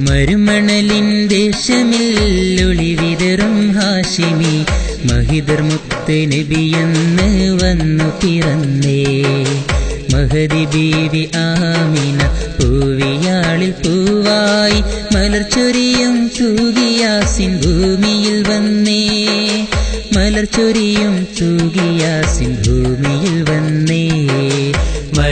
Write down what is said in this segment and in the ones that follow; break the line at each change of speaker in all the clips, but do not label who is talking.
മരുമണലിൻ ദേശമിൽ ഒളിവിതറും ഹാഷിമി. മഹിതർ മുത്ത് നബിയെന്ന് വന്നു പിറന്നേ. മഹദി ബീവി ആമിന പൂവിയാളിൽ പൂവായി. മലർച്ചൊരിയും തൂകിയാസിൻ ഭൂമിയിൽ വന്നേ. മലർച്ചൊരിയും തൂകിയാസിൻ ഭൂമിയിൽ വന്നേ.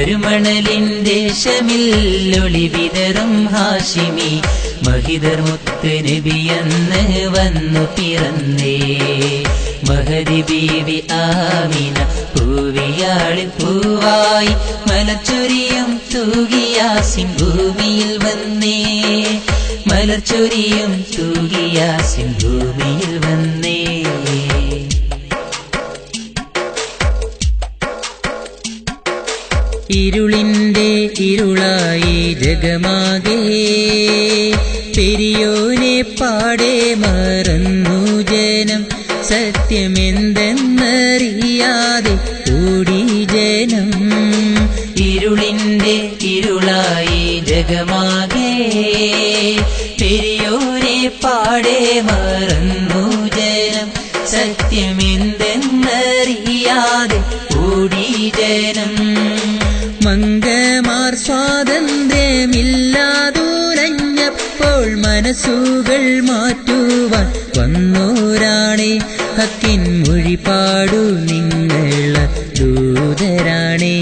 മരുമണലിൻ ശമില്ലൊളി വിതറും ഹാഷിമി. മഹിതർ മുത്ത് നബിയെന്ന് വന്നു പിറന്നേ. മഹതി ബീവി ആമിന പൂവിയാളി പൂവായി മലച്ചൊരിയും തൂകിയാസിൻ ഭൂമിയിൽ വന്നേ. മലച്ചൊരിയും തൂകിയാസിൻ ഭൂമിയിൽ വന്നേ. ഇരുളിന്റെ ഇരുളായി ജഗമാകെ. പെരിയോനെ പാടെ മറന്നു ജനം സത്യമെന്തെന്നറിയാതെ കൂടി ജനം. ഇരുളിന്റെ ഇരുളായി ജഗമാകെ. പെരിയോനെ പാടെ മറന്നു ജനം സത്യമെന്തെന്നറിയാതെ കൂടി ജനം. മനസ്സുകൾ മാറ്റുവാൻ വന്നോരാണേ. ഹക്കിൻ മൊഴിപാടു നിങ്ങള ദൂതരാണേ.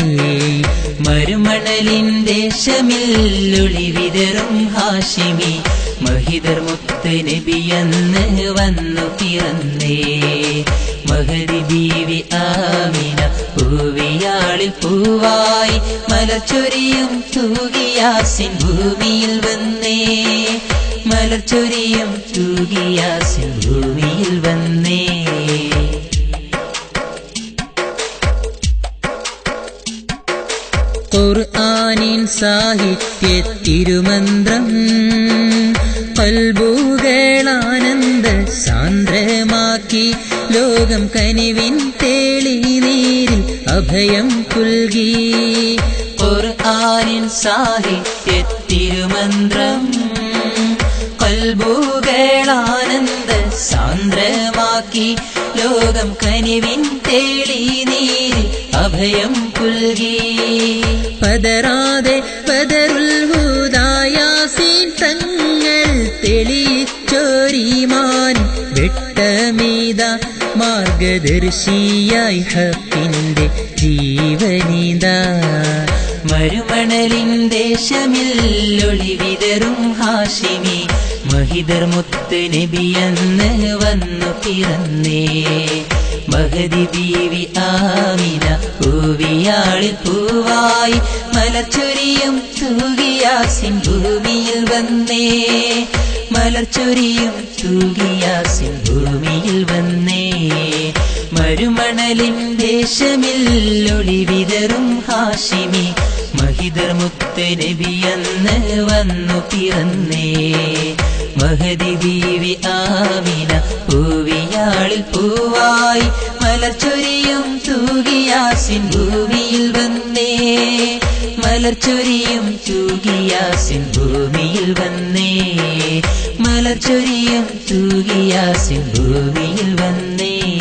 മരുമണലിൻ ദേശമിൽ ഒളിവിതറും ഹാഷിമി. മഹിതർ മുത്ത് നബിയെന്ന് വന്നു പിറന്നേ. മഹരി ബീവി ആമിന പൂവിയാളിൽ പൂവായി. മലച്ചൊരിയും തൂകിയാസിൻ ഭൂമിയിൽ വന്നേ. മലച്ചൊരിയും തൂകിയ ഭൂമിയിൽ വന്നേ. ഖുർആനിൻ സാഹിത്യ തിരുമന്ത്രം കൽബുകളാനന്ദ സാന്ദ്രമാക്കി ലോകം കനിവിൻ തേളി നീരിൽ അഭയം പുൽകി. ഖുർആനിൻ സാഹിത്യ തിരുമന്ത്രം കൽബുകളാനന്ദ സാന്ദ്രമാക്കി ലോകം കനിവിൻ തേളി നീരി അഭയം പുൽകി. പതറാതെ പതറുൽ ഹുദായാസീൻ തങ്ങൾ തെളിച്ചോരിമാൻ വെട്ടമീത മാർഗദർശിയായി ഹക്കിന്റെ ജീവനിത. മരുമണലിൻ ദേശമിൽ ഒളിവിതറും ഹാഷിമി. മഹിദർ മുത്ത് നബിയെന്ന് വന്നു പിറന്നേ. മഹദി ബീവി ആമിന പൂവിയാളിൽ പൂവായി. മലച്ചൊരിയും തൂകിയാസിൻ ഭൂമിയിൽ വന്നേ. മലർച്ചൊരിയും തൂകിയാസിൻ ഭൂമിയിൽ വന്നേ. മരുമണലിൻ ഹാഷിമി. മഹിദർ മുത്ത് നബിയെന്ന് വന്നു പിറന്നേ. മഹതി ബീവി ആമിന പൂവിയാളിൽ പൂവായി മലർച്ചൊരിയും തൂകിയാസിൻ ഭൂമിയിൽ വന്നേ. മലർച്ചൊരിയും തൂകിയാസിൻ ഭൂമിയിൽ വന്നേ. മലർച്ചൊരിയും തൂകിയാസിൻ ഭൂമിയിൽ വന്നേ.